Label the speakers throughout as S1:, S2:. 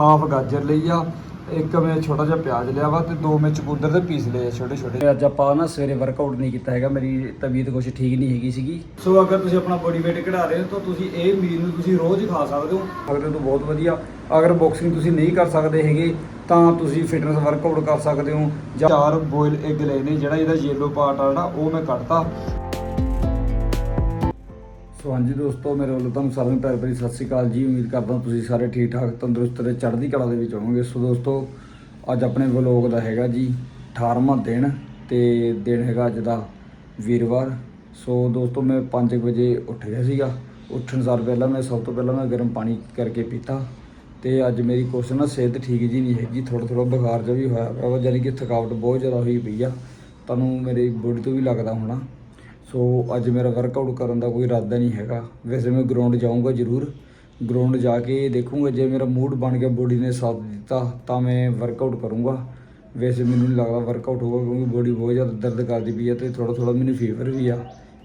S1: Half ਗਾਜਰ ਲਈ ਆ ਇੱਕ ਮੈਂ ਛੋਟਾ ਜਿਹਾ ਪਿਆਜ਼ ਲਿਆ ਵਾ ਤੇ ਦੋ ਮੈਂ ਚਕੁੰਦਰ ਦੇ ਪੀਸ ਲਏ ਆ ਛੋਟੇ ਛੋਟੇ।
S2: ਅੱਜ ਆਪਾਂ ਨਾ ਸਵੇਰੇ ਵਰਕਆਊਟ ਨਹੀਂ ਕੀਤਾ ਹੈਗਾ ਮੇਰੀ ਤਬੀਅਤ ਕੁਝ ਠੀਕ ਨਹੀਂ ਹੈਗੀ ਸੀਗੀ।
S1: ਸੋ ਅਗਰ ਤੁਸੀਂ ਆਪਣਾ ਬੋਡੀ weight ਘਟਾ ਰਹੇ ਹੋ ਤਾਂ ਤੁਸੀਂ ਇਹ ਮੀਲ ਨੂੰ ਤੁਸੀਂ ਰੋਜ਼ ਖਾ ਸਕਦੇ ਹੋ। ਹੋ ਤਾਂ ਬਹੁਤ ਵਧੀਆ ਅਗਰ ਬਾਕਸਿੰਗ ਤੁਸੀਂ ਨਹੀਂ ਕਰ ਸਕਦੇ ਹੈਗੇ ਤਾਂ ਤੁਸੀਂ ਫਿਟਨੈਸ ਵਰਕਆਊਟ ਕਰ ਸਕਦੇ ਹੋ ਜਾਂ ਚਾਰ ਬੋਇਲ ਐਗ ਲਏ ਨੇ ਜਿਹੜਾ ਇਹਦਾ ਯੈਲੋ ਪਾਰਟ ਆ ਜਿਹੜਾ ਉਹ ਮੈਂ ਕੱਢਤਾ।
S2: ਸੋ ਹਾਂਜੀ ਦੋਸਤੋ, ਮੇਰੇ ਵੱਲੋਂ ਤੁਹਾਨੂੰ ਸਾਰਿਆਂ ਨੂੰ ਪਿਆਰ ਭਰੀ ਸਤਿ ਸ਼੍ਰੀ ਅਕਾਲ ਜੀ। ਉਮੀਦ ਕਰਦਾ ਤੁਸੀਂ ਸਾਰੇ ਠੀਕ ਠਾਕ, ਤੰਦਰੁਸਤ ਤੇ ਚੜ੍ਹਦੀ ਕਲਾ ਦੇ ਵਿੱਚ ਹੋਵੋਗੇ। ਸੋ ਦੋਸਤੋ, ਅੱਜ ਆਪਣੇ ਵਲੋਗ ਦਾ ਹੈਗਾ ਜੀ 18ਵਾਂ ਦਿਨ ਤੇ ਦਿਨ ਹੈਗਾ ਅੱਜ ਦਾ ਵੀਰਵਾਰ। ਸੋ ਦੋਸਤੋ, ਮੈਂ 5 ਵਜੇ ਉੱਠ ਗਿਆ ਸੀਗਾ। ਉੱਠਣ ਸਾਰ ਪਹਿਲਾਂ ਮੈਂ, ਸਭ ਤੋਂ ਪਹਿਲਾਂ ਮੈਂ ਗਰਮ ਪਾਣੀ ਕਰਕੇ ਪੀਤਾ। ਤੇ ਅੱਜ ਮੇਰੀ ਕੁਛ ਨਾ ਸਿਹਤ ਠੀਕ ਜੀ ਨਹੀਂ ਹੈਗੀ ਥੋੜਾ ਥੋੜਾ ਬੁਖਾਰ ਜਿਹਾ ਵੀ ਹੋਇਆ ਵਾ ਯਾਨੀ ਕਿ ਥਕਾਵਟ ਬਹੁਤ ਜ਼ਿਆਦਾ ਹੋਈ ਪਈ ਆ। ਤੁਹਾਨੂੰ ਮੇਰੀ ਬੋਡੀ ਤੋਂ ਵੀ ਲੱਗਦਾ ਹੋਣਾ। ਸੋ ਅੱਜ ਮੇਰਾ ਵਰਕਆਊਟ ਕਰਨ ਦਾ ਕੋਈ ਇਰਾਦਾ ਨਹੀਂ ਹੈਗਾ। ਵੈਸੇ ਮੈਂ ਗਰਾਊਂਡ ਜਾਊਂਗਾ ਜ਼ਰੂਰ। ਗਰਾਊਂਡ ਜਾ ਕੇ ਦੇਖੂੰਗਾ ਜੇ ਮੇਰਾ ਮੂਡ ਬਣ ਗਿਆ ਬੋਡੀ ਨੇ ਸਾਥ ਦਿੱਤਾ, ਤਾਂ ਮੈਂ ਵਰਕਆਊਟ ਕਰੂੰਗਾ। ਵੈਸੇ ਮੈਨੂੰ ਨਹੀਂ ਲੱਗਦਾ ਵਰਕਆਊਟ ਹੋਊਗਾ ਕਿਉਂਕਿ ਬੋਡੀ ਬਹੁਤ ਜ਼ਿਆਦਾ ਦਰਦ ਕਰਦੀ ਪਈ ਹੈ ਤੇ ਥੋੜਾ ਥੋੜਾ ਮੈਨੂੰ ਫੀਵਰ ਵੀ ਆ।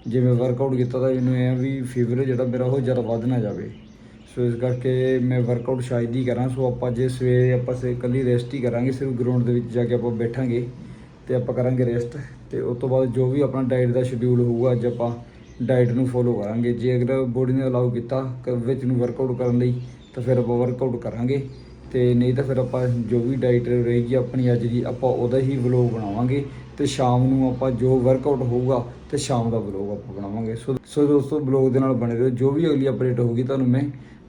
S2: ਜੇ ਮੈਂ ਵਰਕਆਊਟ ਕੀਤਾ ਤਾਂ ਮੈਨੂੰ ਇਹ ਆ ਵੀ ਫੀਵਰ ਜਿਹੜਾ ਮੇਰਾ ਉਹ ਜ਼ਿਆਦਾ ਵੱਧ ਨਾ ਜਾਵੇ। ਸੋ ਇਸ ਕਰਕੇ ਮੈਂ ਵਰਕਆਊਟ ਸ਼ਾਇਦ ਹੀ ਕਰਾਂ। ਸੋ ਆਪਾਂ ਜੇ ਸਵੇਰੇ ਆਪਾਂ ਸੇ ਇਕੱਲੀ ਰੈਸਟ ਹੀ ਕਰਾਂਗੇ, ਸਿਰਫ ਗਰਾਊਂਡ ਦੇ ਵਿੱਚ ਜਾ ਕੇ ਆਪਾਂ ਬੈਠਾਂਗੇ ਤੇ ਆਪਾਂ ਕਰਾਂਗੇ ਰੈਸਟ ਤੇ ਉਸ ਤੋਂ ਬਾਅਦ ਜੋ ਵੀ ਆਪਣਾ ਡਾਈਟ ਦਾ ਸ਼ਡਿਊਲ ਹੋਊਗਾ, ਅੱਜ ਆਪਾਂ ਡਾਈਟ ਨੂੰ ਫੋਲੋ ਕਰਾਂਗੇ। ਜੇ ਅਗਰ ਬੋਡੀ ਨੇ ਅਲਾਉ ਕੀਤਾ ਕ- ਵਿੱਚ ਨੂੰ ਵਰਕਆਊਟ ਕਰਨ ਲਈ, ਤਾਂ ਫਿਰ ਆਪਾਂ ਵਰਕਆਊਟ ਕਰਾਂਗੇ। ਤੇ ਨਹੀਂ ਤਾਂ ਫਿਰ ਆਪਾਂ ਜੋ ਵੀ ਡਾਈਟ ਰਹੇਗੀ ਆਪਣੀ ਅੱਜ ਦੀ, ਆਪਾਂ ਉਹਦਾ ਹੀ ਵਲੋਗ ਬਣਾਵਾਂਗੇ। ਤੇ ਸ਼ਾਮ ਨੂੰ ਆਪਾਂ ਜੋ ਵਰਕਆਊਟ ਹੋਊਗਾ, ਤੇ ਸ਼ਾਮ ਦਾ ਵਲੋਗ ਆਪਾਂ ਬਣਾਵਾਂਗੇ। ਸੋ ਸੋ ਦੋਸਤੋ ਵਲੋਗ ਦੇ ਨਾਲ ਬਣੇ ਰਹੋ। ਜੋ ਵੀ ਅਗਲੀ ਅਪਡੇਟ ਹੋਊਗੀ, ਤੁਹਾਨੂੰ ਮੈਂ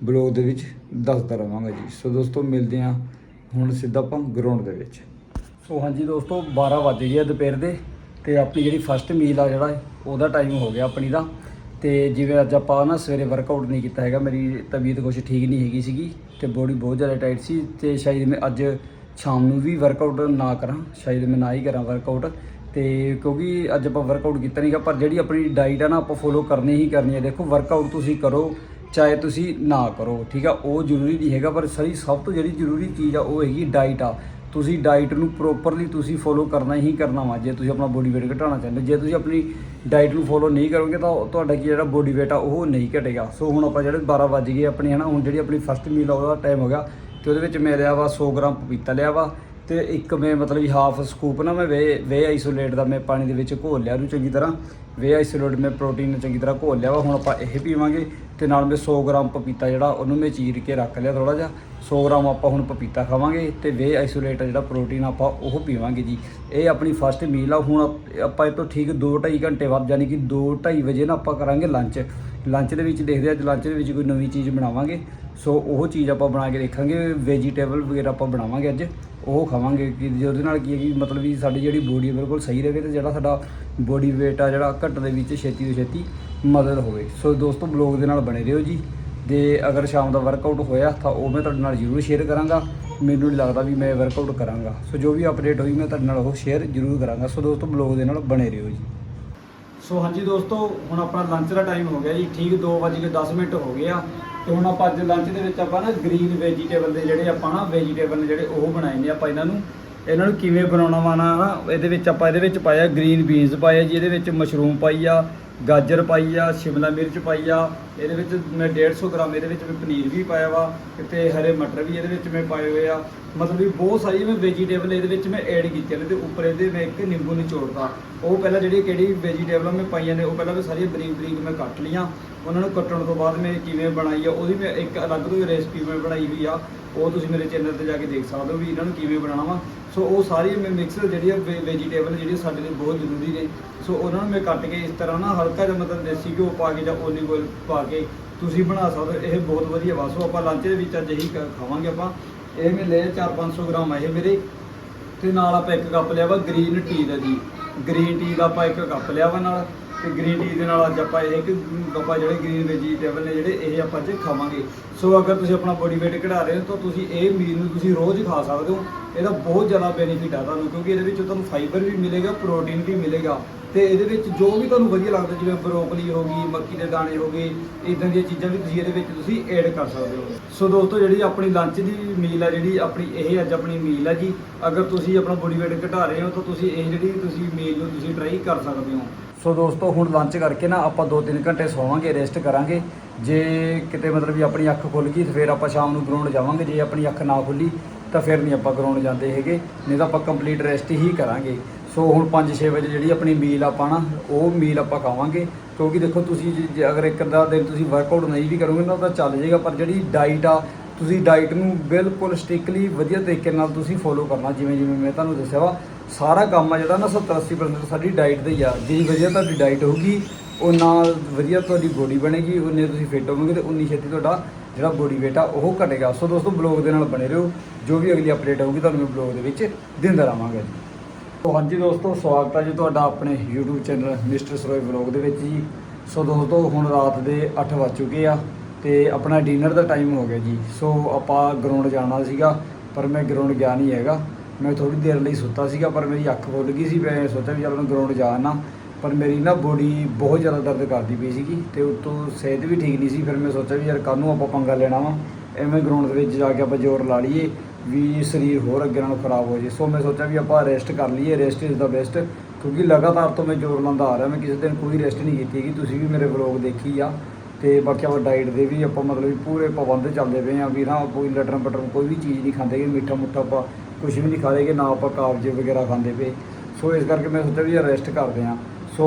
S2: ਵਲੋਗ ਦੇ ਵਿੱਚ ਦੱਸਦਾ ਰਹਾਂਗਾ ਜੀ। ਸੋ ਦੋਸਤੋ, ਮਿਲਦੇ ਹਾਂ ਹੁਣ ਸਿੱਧਾ ਆਪਾਂ ਗਰਾਊਂਡ ਦੇ ਵਿੱਚ। ਸੋ ਹਾਂਜੀ ਦੋਸਤੋ 12 ਵਜ ਗਏ ਆ ਦੁਪਹਿਰ ਦੇ। ਤੇ ਆਪਣੀ ਜਿਹੜੀ ਫਸਟ ਮੀਲ ਆ ਜਿਹੜਾ, ਉਹਦਾ ਟਾਈਮ ਹੋ ਗਿਆ ਆਪਣੀ ਦਾ। ਤੇ ਜਿਵੇਂ ਅੱਜ ਆਪਾਂ ਨਾ ਸਵੇਰੇ ਵਰਕਆਊਟ ਨਹੀਂ ਕੀਤਾ ਹੈਗਾ, ਮੇਰੀ ਤਬੀਅਤ ਕੁਝ ਠੀਕ ਨਹੀਂ ਹੈਗੀ ਸੀਗੀ ਤੇ ਬੋਡੀ ਬਹੁਤ ਜ਼ਿਆਦਾ ਟਾਈਟ ਸੀ ਤੇ ਸ਼ਾਇਦ ਮੈਂ ਅੱਜ ਸ਼ਾਮ ਨੂੰ ਵੀ ਵਰਕਆਊਟ ਨਾ ਕਰਾਂ, ਸ਼ਾਇਦ ਮੈਂ ਨਾ ਹੀ ਕਰਾਂ ਵਰਕਆਊਟ ਤੇ ਕਿਉਂਕਿ ਅੱਜ ਆਪਾਂ ਵਰਕਆਊਟ ਕੀਤਾ ਨਹੀਂਗਾ ਪਰ ਜਿਹੜੀ ਆਪਣੀ ਡਾਈਟ ਆ ਨਾ ਆਪਾਂ ਫੋਲੋ ਕਰਨੀ ਹੀ ਕਰਨੀ ਹੈ। ਦੇਖੋ ਵਰਕਆਊਟ ਤੁਸੀਂ ਕਰੋ, ਚਾਹੇ ਤੁਸੀਂ ਨਾ ਕਰੋ, ਠੀਕ ਆ? ਉਹ ਜ਼ਰੂਰੀ ਨਹੀਂ ਹੈਗਾ, ਪਰ ਸਹੀ ਸਭ ਤੋਂ ਜਿਹੜੀ ਜ਼ਰੂਰੀ ਚੀਜ਼ ਆ, ਉਹ ਹੈਗੀ ਡਾਈਟ ਆ। ਤੁਸੀਂ ਡਾਈਟ ਨੂੰ ਪ੍ਰੋਪਰਲੀ ਤੁਸੀਂ ਫੋਲੋ ਕਰਨਾ ਹੀ ਕਰਨਾ ਵਾ, ਜੇ ਤੁਸੀਂ ਆਪਣਾ ਬੋਡੀ weight ਘਟਾਉਣਾ ਚਾਹੁੰਦੇ, ਜੇ ਤੁਸੀਂ ਆਪਣੀ ਡਾਈਟ ਨੂੰ ਫੋਲੋ ਨਹੀਂ ਕਰੋਗੇ ਤਾਂ ਤੁਹਾਡਾ ਕੀ ਜਿਹੜਾ ਬੋਡੀ weight ਆ, ਉਹ ਨਹੀਂ ਘਟੇਗਾ। ਸੋ ਹੁਣ ਆਪਾਂ ਜਿਹੜੇ 12 ਵੱਜ ਗਏ ਆਪਣੀ, ਹਨਾ, ਹੁਣ ਜਿਹੜੀ ਆਪਣੀ ਫਸਟ ਮੀਲ ਆ, ਉਹਦਾ ਟਾਈਮ ਹੋ ਗਿਆ ਤੇ ਉਹਦੇ ਵਿੱਚ ਮੈਂ ਲਿਆ ਵਾ 100 ਗ੍ਰਾਮ ਪਪੀਤਾ ਲਿਆ ਵਾ ਤੇ ਇੱਕ ਮੈਂ ਮਤਲਬ ਵੀ ਹਾਫ ਸਕੂਪ ਨਾ ਮੈਂ ਵੇ ਵੇ ਆਈਸੋਲੇਟ ਦਾ ਮੈਂ ਪਾਣੀ ਦੇ ਵਿੱਚ ਘੋਲ ਲਿਆ ਉਹਨੂੰ ਚੰਗੀ ਤਰ੍ਹਾਂ। ਵੇ ਆਈਸੋਲੇਟ ਮੈਂ ਪ੍ਰੋਟੀਨ ਨੂੰ ਚੰਗੀ ਤਰ੍ਹਾਂ ਘੋਲ ਲਿਆ ਵਾ, ਹੁਣ ਆਪਾਂ ਇਹ ਪੀਵਾਂਗੇ। ਤੇ ਨਾਲ ਮੈਂ 100 ਗ੍ਰਾਮ ਪਪੀਤਾ ਜਿਹੜਾ, ਉਹਨੂੰ ਮੈਂ ਚੀਰ ਕੇ ਰੱਖ ਲਿਆ ਥੋੜਾ ਜਿਹਾ। 100 ਗ੍ਰਾਮ ਆਪਾਂ ਹੁਣ ਪਪੀਤਾ ਖਾਵਾਂਗੇ ਤੇ ਵੇ ਆਈਸੋਲੇਟ ਜਿਹੜਾ ਪ੍ਰੋਟੀਨ ਆਪਾਂ ਉਹ ਪੀਵਾਂਗੇ ਜੀ। ਇਹ ਆਪਣੀ ਫਸਟ ਮੀਲ ਆ, ਹੁਣ ਆਪਾਂ ਇਹ ਤੋਂ ਠੀਕ 2.5 ਘੰਟੇ ਬਾਅਦ ਯਾਨੀ ਕਿ 2.5 ਵਜੇ ਨਾ ਆਪਾਂ ਕਰਾਂਗੇ ਲੰਚ ਲੰਚ ਦੇ ਵਿੱਚ ਦੇਖਦੇ ਆ, ਅੱਜ ਲੰਚ ਦੇ ਵਿੱਚ ਕੋਈ ਨਵੀਂ ਚੀਜ਼ ਬਣਾਵਾਂਗੇ। ਸੋ ਉਹ ਚੀਜ਼ ਆਪਾਂ ਬਣਾ ਕੇ ਦੇਖਾਂਗੇ ਵੈਜੀਟੇਬਲ ਵਗੈਰਾ ਆਪਾਂ ਬਣਾਵਾਂਗੇ ਅੱਜ। ਉਹ ਖਾਵਾਂਗੇ, ਕਿ ਜਿਹਦੇ ਨਾਲ ਕੀ ਹੈ ਕਿ ਮਤਲਬ ਵੀ ਸਾਡੀ ਜਿਹੜੀ ਬੋਡੀ ਬਿਲਕੁਲ ਸਹੀ ਰਹੇ ਤੇ ਜਿਹੜਾ ਸਾਡਾ ਬੋਡੀ weight ਆ, ਜਿਹੜਾ ਘੱਟ ਦੇ ਵਿੱਚ ਛੇਤੀ ਤੋਂ ਛੇਤੀ ਮਦਦ ਹੋਵੇ। ਸੋ ਦੋਸਤੋ ਬਲੌਗ ਦੇ ਨਾਲ ਬਣੇ ਰਹੋ ਜੀ। ਤੇ ਅਗਰ ਸ਼ਾਮ ਦਾ ਵਰਕਆਊਟ ਹੋਇਆ ਤਾਂ ਉਹ ਮੈਂ ਤੁਹਾਡੇ ਨਾਲ ਜ਼ਰੂਰ ਸ਼ੇਅਰ ਕਰਾਂਗਾ। ਮੈਨੂੰ ਨਹੀਂ ਲੱਗਦਾ ਵੀ ਮੈਂ ਵਰਕਆਊਟ ਕਰਾਂਗਾ। ਸੋ ਜੋ ਵੀ ਅਪਡੇਟ ਹੋਈ, ਮੈਂ ਤੁਹਾਡੇ ਨਾਲ ਉਹ ਸ਼ੇਅਰ ਜ਼ਰੂਰ ਕਰਾਂਗਾ। ਸੋ ਦੋਸਤੋ ਬਲੌਗ ਦੇ ਨਾਲ ਬਣੇ ਰਹੋ ਜੀ।
S1: ਸੋ ਹਾਂਜੀ ਦੋਸਤੋ, ਹੁਣ ਆਪਣਾ ਲੰਚ ਦਾ ਟਾਈਮ ਹੋ ਗਿਆ ਜੀ। ਠੀਕ 2:10 ਮਿੰਟ ਹੋ ਗਏ ਆ। ਤੇ ਹੁਣ ਆਪਾਂ ਅੱਜ ਲੰਚ ਦੇ ਵਿੱਚ ਆਪਾਂ ਨਾ ਗ੍ਰੀਨ ਵੈਜੀਟੇਬਲ ਦੇ ਜਿਹੜੇ ਆਪਾਂ ਨਾ ਵੈਜੀਟੇਬਲ ਨੇ ਜਿਹੜੇ ਉਹ ਬਣਾਏ ਨੇ ਆਪਾਂ ਇਹਨਾਂ ਨੂੰ। ਇਹਨਾਂ ਨੂੰ ਕਿਵੇਂ ਬਣਾਉਣਾ ਵਾ ਨਾ ਨਾ ਇਹਦੇ ਵਿੱਚ ਆਪਾਂ ਇਹਦੇ ਵਿੱਚ ਪਾਇਆ ਗ੍ਰੀਨ ਬੀਨਸ ਪਾਇਆ ਜੀ, ਇਹਦੇ ਵਿੱਚ ਮਸ਼ਰੂਮ ਪਾਈ ਆ। ਗਾਜਰ ਪਾਈ ਆ, ਸ਼ਿਮਲਾ ਮਿਰਚ ਪਾਈ ਆ, ਇਹਦੇ ਵਿੱਚ ਮੈਂ 150 ਗ੍ਰਾਮ ਇਹਦੇ ਵਿੱਚ ਮੈਂ ਪਨੀਰ ਵੀ ਪਾਇਆ ਵਾ ਤੇ ਹਰੇ ਮਟਰ ਵੀ ਇਹਦੇ ਵਿੱਚ ਮੈਂ ਪਾਏ ਹੋਏ ਆ। ਮਤਲਬ ਵੀ ਬਹੁਤ ਸਾਰੀ ਮੈਂ ਵੈਜੀਟੇਬਲ ਇਹਦੇ ਵਿੱਚ ਮੈਂ ਐਡ ਕੀਤੀਆਂ ਨੇ ਤੇ ਉੱਪਰ ਇਹਦੇ ਮੈਂ ਇੱਕ ਨਿੰਬੂ ਨਿਚੋੜਦਾ ਉਹ ਪਹਿਲਾਂ ਜਿਹੜੀ ਕਿਹੜੀ ਵੈਜੀਟੇਬਲਾਂ ਮੈਂ ਪਾਈਆਂ ਨੇ, ਉਹ ਪਹਿਲਾਂ ਮੈਂ ਸਾਰੀਆਂ ਬਰੀਕ ਬਰੀਕ ਮੈਂ ਕੱਟ ਲਈਆਂ। ਉਹਨਾਂ ਨੂੰ ਕੱਟਣ ਤੋਂ ਬਾਅਦ ਮੈਂ ਕਿਵੇਂ ਬਣਾਈ ਆ, ਉਹਦੀ ਮੈਂ ਇੱਕ ਅਲੱਗ ਤੋਂ ਰੈਸਪੀ ਮੈਂ ਬਣਾਈ ਹੋਈ ਆ। ਉਹ ਤੁਸੀਂ ਮੇਰੇ ਚੈਨਲ ਤੇ ਜਾ ਕੇ ਦੇਖ ਸਕਦੇ ਹੋ ਵੀ ਇਹਨਾਂ ਨੂੰ ਕਿਵੇਂ ਬਣਾਉਣਾ ਵਾ ਸੋ ਉਹ ਸਾਰੀ ਮੈਂ ਮਿਕਸ ਜਿਹੜੀ ਆ ਵੈਜੀਟੇਬਲ ਜਿਹੜੀ ਸਾਡੇ ਲਈ ਬਹੁਤ ਜ਼ਰੂਰੀ ਨੇ। ਸੋ ਉਹਨਾਂ ਨੂੰ ਮੈਂ ਕੱਟ ਕੇ ਇਸ ਤਰ੍ਹਾਂ ਨਾ ਹਲਕਾ ਜਿਹਾ ਮਤਲਬ ਦੇਸੀ ਘਿਓ ਪਾ ਕੇ ਜਾਂ ਓਲੀਵ ਆਇਲ ਪਾ ਕੇ ਤੁਸੀਂ ਬਣਾ ਸਕਦੇ ਹੋ। ਇਹ ਬਹੁਤ ਵਧੀਆ ਵਾ ਸੋ ਆਪਾਂ ਲੰਚ ਦੇ ਵਿੱਚ ਅੱਜ ਇਹੀ ਕ- ਖਾਵਾਂਗੇ ਆਪਾਂ। ਇਹ ਮੈਂ ਲਿਆ 4-500 ਗ੍ਰਾਮ ਆ ਇਹ ਮੇਰੇ। ਤੇ ਨਾਲ ਆਪਾਂ ਇੱਕ ਕੱਪ ਲਿਆ ਵਾ ਗ੍ਰੀਨ ਟੀ ਦਾ ਜੀ। ਗ੍ਰੀਨ ਟੀ ਦਾ ਆਪਾਂ ਇੱਕ ਕੱਪ ਲਿਆ ਵਾ ਨਾਲ। ਤੇ ਗ੍ਰੀਨ ਟੀ ਦੇ ਨਾਲ ਅੱਜ ਆਪਾਂ ਇਹ ਇੱਕ ਕੱਪਾ ਜਿਹੜੇ ਗ੍ਰੀਨ ਵੈਜੀਟੇਬਲ ਨੇ ਜਿਹੜੇ, ਇਹ ਆਪਾਂ ਅੱਜ ਖਾਵਾਂਗੇ। ਸੋ ਅਗਰ ਤੁਸੀਂ ਆਪਣਾ ਬੋਡੀ weight ਘਟਾ ਰਹੇ ਹੋ ਤਾਂ ਤੁਸੀਂ ਇਹ ਮੀਲ ਨੂੰ ਤੁਸੀਂ ਰੋਜ਼ ਖਾ ਸਕਦੇ ਹੋ। ਇਹਦਾ ਬਹੁਤ ਜ਼ਿਆਦਾ ਬੈਨੀਫਿਟ ਆ ਤੁਹਾਨੂੰ, ਕਿਉਂਕਿ ਇਹਦੇ ਵਿੱਚ ਤੁਹਾਨੂੰ ਫਾਈਬਰ ਵੀ ਮਿਲੇਗਾ ਪ੍ਰੋਟੀਨ ਵੀ ਮਿਲੇਗਾ। ਤੇ ਇਹਦੇ ਵਿੱਚ ਜੋ ਵੀ ਤੁਹਾਨੂੰ ਵਧੀਆ ਲੱਗਦਾ, ਜਿਵੇਂ ਬਰੋਕਲੀ ਹੋ ਗਈ, ਮੱਕੀ ਦੇ ਦਾਣੇ ਹੋ ਗਏ ਇਦਾਂ ਦੀਆਂ ਚੀਜ਼ਾਂ ਵੀ ਤੁਸੀਂ ਇਹਦੇ ਵਿੱਚ ਤੁਸੀਂ ਐਡ ਕਰ ਸਕਦੇ ਹੋ। ਸੋ ਦੋਸਤੋ, ਜਿਹੜੀ ਆਪਣੀ ਲੰਚ ਦੀ ਮੀਲ ਆ, ਜਿਹੜੀ ਆਪਣੀ ਇਹ ਅੱਜ ਆਪਣੀ ਮੀਲ ਆ ਜੀ, ਅਗਰ ਤੁਸੀਂ ਆਪਣਾ ਬੋਡੀ weight ਘਟਾ ਰਹੇ ਹੋ, ਤਾਂ ਤੁਸੀਂ ਇਹ ਜਿਹੜੀ ਤੁਸੀਂ ਮੀਲ ਨੂੰ ਤੁਸੀਂ ਟਰਾਈ ਕਰ ਸਕਦੇ ਹੋ।
S2: ਸੋ ਦੋਸਤੋ, ਹੁਣ ਲੰਚ ਕਰਕੇ ਨਾ ਆਪਾਂ 2-3 ਘੰਟੇ ਸੌਵਾਂਗੇ ਰੈਸਟ ਕਰਾਂਗੇ। ਜੇ ਕਿਤੇ ਮਤਲਬ ਵੀ ਆਪਣੀ ਅੱਖ ਖੁੱਲ ਗਈ, ਤਾਂ ਫਿਰ ਆਪਾਂ ਸ਼ਾਮ ਨੂੰ ਗਰਾਊਂਡ ਜਾਵਾਂਗੇ। ਜੇ ਆਪਣੀ ਅੱਖ ਨਾ ਖੁੱਲੀ ਤਾਂ ਫਿਰ ਨਹੀਂ ਆਪਾਂ ਗਰਾਊਂਡ ਜਾਂਦੇ ਹੈਗੇ, ਨਹੀਂ ਤਾਂ ਆਪਾਂ ਕੰਪਲੀਟ ਰੈਸਟ ਹੀ ਕਰਾਂਗੇ। ਸੋ ਹੁਣ 5-6 ਵਜੇ ਜਿਹੜੀ ਆਪਣੀ ਮੀਲ ਆਪਾਂ ਨਾ, ਉਹ ਮੀਲ ਆਪਾਂ ਖਾਵਾਂਗੇ। ਕਿਉਂਕਿ ਦੇਖੋ ਤੁਸੀਂ ਜੇ- ਜੇ ਅਗਰ ਇੱਕ ਅੱਧਾ ਦਿਨ ਤੁਸੀਂ ਵਰਕਆਊਟ ਨਹੀਂ ਵੀ ਕਰੋਗੇ ਨਾ, ਤਾਂ ਚੱਲ ਜਾਏਗਾ। ਪਰ ਜਿਹੜੀ ਡਾਈਟ ਆ, ਤੁਸੀਂ ਡਾਈਟ ਨੂੰ ਬਿਲਕੁਲ ਸਟ੍ਰਿਕਟਲੀ ਵਧੀਆ ਤਰੀਕੇ ਨਾਲ ਤੁਸੀਂ ਫੋਲੋ ਕਰਨਾ, ਜਿਵੇਂ ਜਿਵੇਂ ਮੈਂ ਤੁਹਾਨੂੰ ਦੱਸਿਆ ਵਾ, ਸਾਰਾ ਕੰਮ ਆ ਜਿਹੜਾ ਨਾ 70-80% ਸਾਡੀ ਡਾਈਟ ਦੇ ਹੀ ਆ। ਜਿੰਨੀ ਵਧੀਆ ਤੁਹਾਡੀ ਡਾਈਟ ਹੋਊਗੀ ਉਨਾ ਵਧੀਆ ਤੁਹਾਡੀ ਬੋਡੀ ਬਣੇਗੀ ਉਨੇ ਤੁਸੀਂ ਫਿੱਟ ਹੋਵੋਗੇ ਤੇ ਉਨੀ ਛੇਤੀ ਤੁਹਾਡਾ ਜਿਹੜਾ ਬੋਡੀ weight ਆ, ਉਹ ਘਟੇਗਾ। ਸੋ ਦੋਸਤੋ ਬਲੌਗ ਦੇ ਨਾਲ ਬਣੇ ਰਹੋ। ਜੋ ਵੀ ਅਗਲੀ ਅਪਡੇਟ ਆਊਗੀ, ਤੁਹਾਨੂੰ ਮੈਂ ਬਲੌਗ ਦੇ ਵਿੱਚ ਦਿੰਦਾ ਰਹਾਂਗਾ ਜੀ। ਹਾਂਜੀ ਦੋਸਤੋ, ਸਵਾਗਤ ਹੈ ਜੀ ਤੁਹਾਡਾ ਆਪਣੇ YouTube channel mister Saroye vlog ਦੇ ਵਿੱਚ ਜੀ। ਸੋ ਦੋਸਤੋ, ਹੁਣ ਰਾਤ ਦੇ 8 ਵੱਜ ਚੁੱਕੇ ਆ ਤੇ ਆਪਣਾ ਡਿਨਰ ਦਾ ਟਾਈਮ ਹੋ ਗਿਆ ਜੀ। ਸੋ ਆਪਾਂ ਗਰਾਊਂਡ ਜਾਣਾ ਸੀਗਾ, ਪਰ ਮੈਂ ਗਰਾਊਂਡ ਗਿਆ ਨਹੀਂ ਹੈਗਾ। ਮੈਂ ਥੋੜੀ ਦੇਰ ਲਈ ਸੁੱਤਾ ਸੀਗਾ, ਪਰ ਮੇਰੀ ਅੱਖ ਖੁੱਲ ਗਈ ਸੀ। ਮੈਂ ਸੋਚਿਆ ਵੀ ਚੱਲ ਮੈਂ ਗਰਾਊਂਡ ਜਾਣਾ ਪਰ ਮੇਰੀ ਨਾ ਬੋਡੀ ਬਹੁਤ ਜ਼ਿਆਦਾ ਦਰਦ ਕਰਦੀ ਪਈ ਸੀਗੀ ਤੇ ਉਤੋਂ ਸਿਹਤ ਵੀ ਠੀਕ ਨਹੀਂ ਸੀ। ਫਿਰ ਮੈਂ ਸੋਚਿਆ ਵੀ ਯਾਰ ਕੱਲ੍ਹ ਨੂੰ ਆਪਾਂ ਪੰਗਾ ਲੈਣਾ ਵਾ। ਐਵੇਂ ਗਰਾਊਂਡ ਦੇ ਵਿੱਚ ਜਾ ਕੇ ਆਪਾਂ ਜ਼ੋਰ ਲਾ ਲਈਏ। ਵੀ ਸਰੀਰ ਹੋਰ ਅੱਗੇ ਨਾਲੋਂ ਖਰਾਬ ਹੋ ਜੇ ਸੋ ਮੈਂ ਸੋਚਿਆ ਵੀ ਆਪਾਂ ਰੈਸਟ ਕਰ ਲਈਏ ਰੈਸਟ ਇਜ਼ ਦਾ ਬੈਸਟ ਕਿਉਂਕਿ ਲਗਾਤਾਰ ਤੋਂ ਮੈਂ ਜ਼ੋਰ ਲਾਉਂਦਾ ਆ ਰਿਹਾ। ਮੈਂ ਕਿਸੇ ਦਿਨ ਕੋਈ ਰੈਸਟ ਨਹੀਂ ਕੀਤੀ ਕਿ ਤੁਸੀਂ ਵੀ ਮੇਰੇ ਵਲੌਗ ਦੇਖੀ ਆ ਤੇ ਬਾਕੀ ਆਪਾਂ ਡਾਈਟ ਦੇ ਵੀ ਆਪਾਂ ਮਤਲਬ ਪੂਰੇ ਪਾਬੰਦ ਚੱਲਦੇ ਪਏ ਆ। ਵੀ ਨਾ ਕੋਈ ਲਟਰ ਪਟਰ ਕੋਈ ਵੀ ਚੀਜ਼ ਨਹੀਂ ਖਾਂਦੇ ਗੇ ਮਿੱਠਾ ਮੁੱਠਾ ਆਪਾਂ ਕੁਝ ਵੀ ਨਹੀਂ ਖਾ ਖਾਦੇਗੇ ਨਾ ਆਪਾਂ ਕਾਬਜ ਵਗੈਰਾ ਖਾਂਦੇ ਪਏ। ਸੋ ਇਸ ਕਰਕੇ ਮੈਂ ਸੋਚਿਆ ਵੀ ਯਾਰ ਰੈਸਟ ਕਰਦੇ ਆ। ਸੋ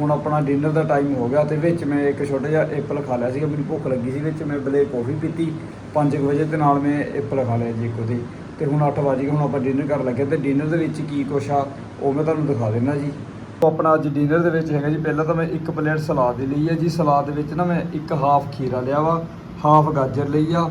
S2: ਹੁਣ ਆਪਣਾ ਡਿਨਰ ਦਾ ਟਾਈਮ ਹੋ ਗਿਆ ਤੇ ਵਿੱਚ ਮੈਂ ਇੱਕ ਛੋਟਾ ਜਿਹਾ ਐਪਲ ਖਾ ਲਿਆ ਸੀਗਾ, ਮੈਨੂੰ ਭੁੱਖ ਲੱਗੀ ਸੀ ਵਿੱਚ, ਮੈਂ ਬਲੇ ਕੌਫੀ ਪੀਤੀ 5 ਵਜੇ ਤੇ ਨਾਲ ਮੈਂ ਐਪਲ ਖਾ ਲਿਆ ਜੀ ਇੱਕੋ ਉਹਦੇ, ਤੇ ਹੁਣ 8 ਵਜੇ ਹੁਣ ਆਪਾਂ ਡਿਨਰ ਕਰਨ ਲੱਗੇ ਤੇ ਡਿਨਰ ਦੇ ਵਿੱਚ ਕੀ ਕੁਛ ਆ, ਉਹ ਮੈਂ ਤੁਹਾਨੂੰ ਦਿਖਾ ਦਿੰਦਾ ਜੀ। ਉਹ ਆਪਣਾ ਅੱਜ ਡਿਨਰ ਦੇ ਵਿੱਚ ਹੈਗਾ ਜੀ, ਪਹਿਲਾਂ ਤਾਂ ਮੈਂ ਇੱਕ ਪਲੇਟ ਸਲਾਦ ਦੀ ਲਈ ਹੈ ਜੀ, ਸਲਾਦ ਦੇ ਵਿੱਚ ਨਾ ਮੈਂ ਇੱਕ ਹਾਫ ਖੀਰਾ ਲਿਆ ਵਾ ਹਾਫ ਗਾਜਰ ਲਈ ਆ,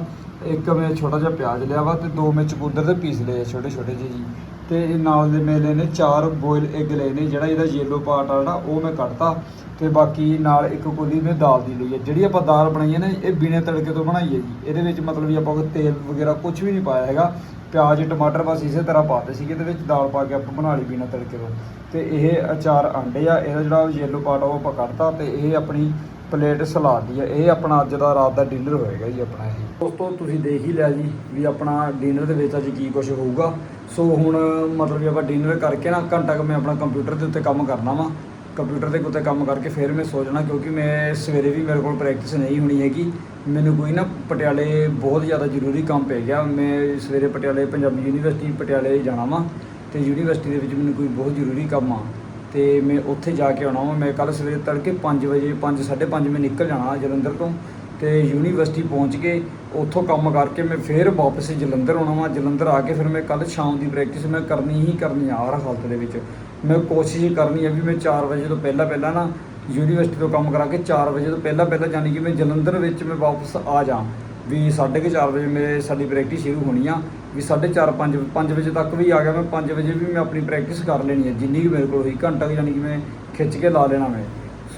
S2: ਇੱਕ ਮੈਂ ਛੋਟਾ ਜਿਹਾ ਪਿਆਜ਼ ਲਿਆ ਵਾ ਤੇ ਦੋ ਮੈਂ ਚਕੁੰਦਰ ਦੇ ਪੀਸ ਲਏ ਆ ਛੋਟੇ ਛੋਟੇ ਜਿਹੇ ਜੀ। ਤੇ ਨਾਲ ਦੇ ਮੈਂ ਲਏ ਨੇ ਚਾਰ ਬੋਇਲ ਐਗ ਲਏ ਨੇ, ਜਿਹੜਾ ਇਹਦਾ ਯੈਲੋ ਪਾਰਟ ਆ ਜਿਹੜਾ, ਉਹ ਮੈਂ ਕੱਢਤਾ। ਤੇ ਬਾਕੀ ਨਾਲ ਇੱਕ ਕੋਲੀ ਮੈਂ ਦਾਲ ਦੀ ਲਈ ਹੈ ਜਿਹੜੀ ਆਪਾਂ ਦਾਲ ਬਣਾਈ ਹੈ ਨਾ, ਇਹ ਬਿਨੇ ਤੜਕੇ ਤੋਂ ਬਣਾਈ ਹੈ ਜੀ। ਇਹਦੇ ਵਿੱਚ ਮਤਲਬ ਵੀ ਆਪਾਂ ਕੋਈ ਤੇਲ ਵਗੈਰਾ ਕੁਝ ਵੀ ਨਹੀਂ ਪਾਇਆ ਹੈਗਾ। ਪਿਆਜ਼, ਟਮਾਟਰ ਬਸ ਇਸੇ ਤਰ੍ਹਾਂ ਪਾਤੇ ਸੀਗੇ, ਇਹਦੇ ਵਿੱਚ ਦਾਲ ਪਾ ਕੇ ਆਪਾਂ ਬਣਾ ਲਈ ਬਿਨਾ ਤੜਕੇ ਤੋਂ। ਤੇ ਇਹ ਅਚਾਰ ਅੰਡੇ ਆ, ਇਹਦਾ ਜਿਹੜਾ ਯੈਲੋ ਪਾਰਟ ਆ, ਉਹ ਆਪਾਂ ਕੱਢਤਾ ਤੇ ਇਹ ਆਪਣੀ ਪਲੇਟ ਸਲਾਦ ਦੀ ਆ। ਇਹ ਆਪਣਾ ਅੱਜ ਦਾ ਰਾਤ ਦਾ ਡਿਨਰ ਹੋਏਗਾ ਜੀ ਆਪਣਾ ਇਹ। ਦੋਸਤੋ, ਤੁਸੀਂ ਦੇਖ ਹੀ ਲਿਆ ਜੀ ਵੀ ਆਪਣਾ ਡਿਨਰ ਦੇ ਵਿੱਚ ਅੱਜ ਕੀ ਕੁਝ ਹੋਊਗਾ। ਸੋ ਹੁਣ ਮਤਲਬ ਵੀ ਆਪਾਂ ਡਿਨਰ ਕਰਕੇ ਨਾ ਘੰਟਾ ਕੁ ਮੈਂ ਆਪਣਾ ਕੰਪਿਊਟਰ ਦੇ ਉੱਤੇ ਕੰਮ ਕਰਨਾ ਵਾ। ਕੰਪਿਊਟਰ ਦੇ ਉੱਤੇ ਕੰਮ ਕਰਕੇ ਫਿਰ ਮੈਂ ਸੋਚਣਾ ਕਿਉਂਕਿ ਮੈਂ ਸਵੇਰੇ ਵੀ ਮੇਰੇ ਕੋਲ ਪ੍ਰੈਕਟਿਸ ਨਹੀਂ ਹੋਣੀ ਹੈਗੀ। ਮੈਨੂੰ ਕੋਈ ਨਾ ਪਟਿਆਲੇ ਬਹੁਤ ਜ਼ਿਆਦਾ ਜ਼ਰੂਰੀ ਕੰਮ ਪੈ ਗਿਆ। ਮੈਂ ਸਵੇਰੇ ਪਟਿਆਲੇ ਪੰਜਾਬੀ ਯੂਨੀਵਰਸਿਟੀ ਪਟਿਆਲੇ ਜਾਣਾ ਵਾ ਤੇ ਯੂਨੀਵਰਸਿਟੀ ਦੇ ਵਿੱਚ ਮੈਨੂੰ ਕੋਈ ਬਹੁਤ ਜ਼ਰੂਰੀ ਕੰਮ ਆ। ਤੇ ਮੈਂ ਉੱਥੇ ਜਾ ਕੇ ਆਉਣਾ ਵਾ। ਮੈਂ ਕੱਲ ਸਵੇਰੇ ਤੜਕੇ 5 ਵਜੇ 5 5:30 ਮੈਂ ਨਿਕਲ ਜਾਣਾ ਜਲੰਧਰ ਤੋਂ। ਤੇ ਯੂਨੀਵਰਸਿਟੀ ਪਹੁੰਚ ਕੇ ਉੱਥੋਂ ਕੰਮ ਕਰਕੇ ਮੈਂ ਫਿਰ ਵਾਪਸ ਜਲੰਧਰ ਆਉਣਾ ਵਾ। ਜਲੰਧਰ ਆ ਕੇ ਫਿਰ ਮੈਂ ਕੱਲ ਸ਼ਾਮ ਦੀ ਪ੍ਰੈਕਟਿਸ ਮੈਂ ਕਰਨੀ ਹੀ ਕਰਨੀ ਆ ਹਰ ਹਾਲਤ ਦੇ ਵਿੱਚ। ਮੈਂ ਕੋਸ਼ਿਸ਼ ਕਰਨੀ ਆ ਵੀ ਮੈਂ 4 ਵਜੇ ਤੋਂ ਪਹਿਲਾਂ ਪਹਿਲਾਂ ਨਾ ਯੂਨੀਵਰਸਿਟੀ ਤੋਂ ਕੰਮ ਕਰਾ ਕੇ 4 ਵਜੇ ਤੋਂ ਪਹਿਲਾਂ ਪਹਿਲਾਂ ਯਾਨੀ ਕਿ ਮੈਂ ਜਲੰਧਰ ਵਿੱਚ ਮੈਂ ਵਾਪਸ ਆ ਜਾ ਵੀ 4:30 ਵਜੇ ਮੇਰੇ ਸਾਡੀ ਪ੍ਰੈਕਟਿਸ ਸ਼ੁਰੂ ਹੋਣੀ ਆ। ਵੀ 4:30 5 5 ਵਜੇ ਤੱਕ ਵੀ ਆ ਗਿਆ ਮੈਂ 5 ਵਜੇ ਵੀ ਮੈਂ ਆਪਣੀ ਪ੍ਰੈਕਟਿਸ ਕਰ ਲੈਣੀ ਹੈ ਜਿੰਨੀ ਕਿ ਮੇਰੇ ਕੋਲ ਹੋਈ ਘੰਟਾ ਕੁ ਯਾਨੀ ਕਿ ਮੈਂ ਖਿੱਚ ਕੇ ਲਾ ਲੈਣਾ ਮੈਂ।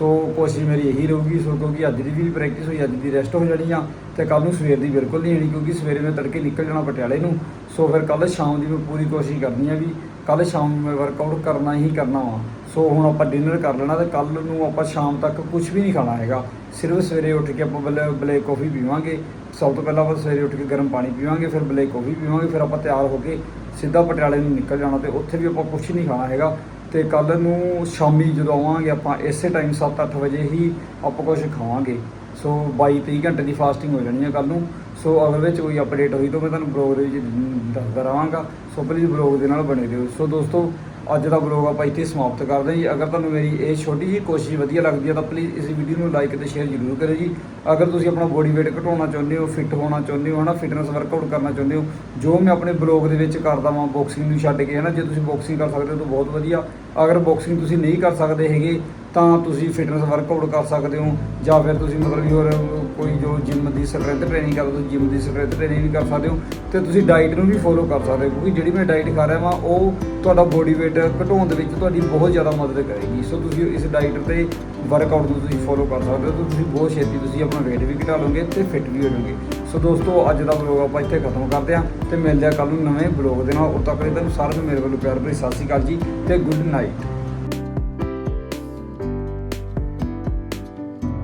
S2: ਸੋ ਕੋਸ਼ਿਸ਼ ਮੇਰੀ ਇਹੀ ਰਹੂਗੀ, ਸੋ ਕਿਉਂਕਿ ਅੱਜ ਦੀ ਵੀ ਪ੍ਰੈਕਟਿਸ ਹੋਈ, ਅੱਜ ਦੀ ਰੈਸਟ ਹੋ ਜਾਣੀ ਆ, ਤੇ ਕੱਲ ਨੂੰ ਸਵੇਰ ਦੀ ਬਿਲਕੁਲ ਨਹੀਂ ਹੋਣੀ, ਕਿਉਂਕਿ ਸਵੇਰੇ ਮੈਂ ਤੜਕੇ ਨਿਕਲ ਜਾਣਾ ਪਟਿਆਲੇ ਨੂੰ। ਸੋ ਫਿਰ ਕੱਲ ਸ਼ਾਮ ਦੀ ਮੈਂ ਪੂਰੀ ਕੋਸ਼ਿਸ਼ ਕਰਨੀ ਆ ਵੀ ਕੱਲ ਸ਼ਾਮ ਨੂੰ ਮੈਂ ਵਰਕਆਊਟ ਕਰਨਾ ਹੀ ਕਰਨਾ ਵਾ। ਸੋ ਹੁਣ ਆਪਾਂ ਡਿਨਰ ਕਰ ਲੈਣਾ ਤੇ ਕੱਲ ਨੂੰ ਆਪਾਂ ਸ਼ਾਮ ਤੱਕ ਕੁਝ ਵੀ ਨਹੀਂ ਖਾਣਾ ਹੈਗਾ। ਸਿਰਫ ਸਵੇਰੇ ਉੱਠ ਕੇ ਆਪਾਂ ਬਲੇ ਬਲੈਕ ਕਾਫੀ ਪੀਵਾਂਗੇ। ਸਭ ਤੋਂ ਪਹਿਲਾਂ ਆਪਾਂ ਸਵੇਰੇ ਉੱਠ ਕੇ ਗਰਮ ਪਾਣੀ ਪੀਵਾਂਗੇ, ਫਿਰ ਬਲੈਕ ਕਾਫੀ ਪੀਵਾਂਗੇ, ਫਿਰ ਆਪਾਂ ਤਿਆਰ ਹੋ ਕੇ ਸਿੱਧਾ ਪਟਿਆਲੇ ਨੂੰ ਨਿਕਲ ਜਾਣਾ ਤੇ ਉੱਥੇ ਵੀ ਆਪਾਂ ਕੁਝ ਨਹੀਂ ਖਾਣਾ ਹੈਗਾ। ਤੇ ਕੱਲ ਨੂੰ ਸ਼ਾਮੀ ਜਦੋਂ ਆਵਾਂਗੇ ਆਪਾਂ, ਇਸੇ ਟਾਈਮ 7-8 ਵਜੇ ਹੀ ਆਪਾਂ ਕੁਝ ਖਾਵਾਂਗੇ। ਸੋ 22-23 ਘੰਟੇ ਦੀ ਫਾਸਟਿੰਗ ਹੋ ਜਾਣੀ ਹੈ ਕੱਲ ਨੂੰ। ਸੋ ਅਗਰ ਵਿੱਚ ਕੋਈ ਅਪਡੇਟ ਹੋਈ ਤਾਂ ਮੈਂ ਤੁਹਾਨੂੰ ਬਲੌਗ ਦੇ ਵਿੱਚ ਦੱਸਦਾ ਰਹਾਂਗਾ ਸੋ ਪਲੀਜ਼ ਬਲੌਗ ਦੇ ਨਾਲ ਬਣੇ ਰਹੋ। ਸੋ ਦੋਸਤੋ ਅੱਜ ਦਾ ਬਲੌਗ ਆਪਾਂ ਇੱਥੇ ਸਮਾਪਤ ਕਰਦੇ ਹਾਂ ਜੀ। ਅਗਰ ਤੁਹਾਨੂੰ ਮੇਰੀ ਇਹ ਛੋਟੀ ਜਿਹੀ ਕੋਸ਼ਿਸ਼ ਵਧੀਆ ਲੱਗਦੀ ਹੈ ਤਾਂ ਪਲੀਜ਼ ਇਸ ਵੀਡੀਓ ਨੂੰ ਲਾਈਕ ਤੇ ਸ਼ੇਅਰ ਜ਼ਰੂਰ ਕਰਿਓ ਜੀ। ਅਗਰ ਤੁਸੀਂ ਆਪਣਾ ਬੋਡੀ weight ਘਟਾਉਣਾ ਚਾਹੁੰਦੇ ਹੋ ਫਿੱਟ ਹੋਣਾ ਚਾਹੁੰਦੇ ਹੋ, ਹਨਾ ਫਿਟਨੈਸ ਵਰਕਆਊਟ ਕਰਨਾ ਚਾਹੁੰਦੇ ਹੋ, ਜੋ ਮੈਂ ਆਪਣੇ ਬਲੌਗ ਦੇ ਵਿੱਚ ਕਰਦਾ ਵਾਂ ਬਾਕਸਿੰਗ ਨੂੰ ਛੱਡ ਕੇ, ਹਨਾ, ਜੇ ਤੁਸੀਂ ਬਾਕਸਿੰਗ ਕਰ ਸਕਦੇ ਹੋ ਤਾਂ ਬਹੁਤ ਵਧੀਆ। ਅਗਰ ਬਾਕਸਿੰਗ ਤੁਸੀਂ ਨਹੀਂ ਕਰ ਸਕਦੇ ਹੈਗੇ ਤਾਂ ਤੁਸੀਂ ਫਿਟਨੈਸ ਵਰਕਆਊਟ ਕਰ ਸਕਦੇ ਹੋ, ਜਾਂ ਫਿਰ ਤੁਸੀਂ ਮਤਲਬ ਕਿ ਹੋਰ ਕੋਈ ਜੋ ਜਿਮ ਦੀ ਸਟਰੈਂਥ ਟ੍ਰੇਨਿੰਗ ਕਰਦੇ ਹੋ ਜਿਮ ਦੀ ਸਟਰੈਂਥ ਟ੍ਰੇਨਿੰਗ ਵੀ ਕਰ ਸਕਦੇ ਹੋ, ਤੇ ਤੁਸੀਂ ਡਾਈਟ ਨੂੰ ਵੀ ਫੋਲੋ ਕਰ ਸਕਦੇ ਹੋ, ਕਿਉਂਕਿ ਜਿਹੜੀ ਮੈਂ ਡਾਈਟ ਖਾ ਰਿਹਾ ਵਾਂ, ਉਹ ਤੁਹਾਡਾ ਬੋਡੀ weight ਘਟਾਉਣ ਦੇ ਵਿੱਚ ਤੁਹਾਡੀ ਬਹੁਤ ਜ਼ਿਆਦਾ ਮਦਦ ਕਰੇਗੀ। ਸੋ ਤੁਸੀਂ ਇਸ ਡਾਈਟ ਤੇ ਵਰਕਆਊਟ ਨੂੰ ਤੁਸੀਂ ਫੋਲੋ ਕਰ ਸਕਦੇ ਹੋ, ਤਾਂ ਤੁਸੀਂ ਬਹੁਤ ਛੇਤੀ ਤੁਸੀਂ ਆਪਣਾ weight ਵੀ ਘਟਾ ਲਓਗੇ ਤੇ ਫਿਟ ਵੀ ਹੋ ਜਾਓਗੇ। ਸੋ ਦੋਸਤੋ, ਅੱਜ ਦਾ ਵਲੌਗ ਆਪਾਂ ਇੱਥੇ ਖਤਮ ਕਰਦੇ ਹਾਂ, ਤੇ ਮਿਲਦੇ ਆ ਕੱਲ ਨੂੰ ਨਵੇਂ ਵਲੌਗ ਦੇ ਨਾਲ। ਉਦੋਂ ਤੱਕ ਲਈ ਤੁਹਾਨੂੰ ਸਾਰਿਆਂ ਨੂੰ ਮੇਰੇ ਵੱਲੋਂ ਪਿਆਰ ਭਰੀ ਸਤਿ ਸ਼੍ਰੀ ਅਕਾਲ ਜੀ, ਤੇ ਗੁੱਡ ਨਾਈਟ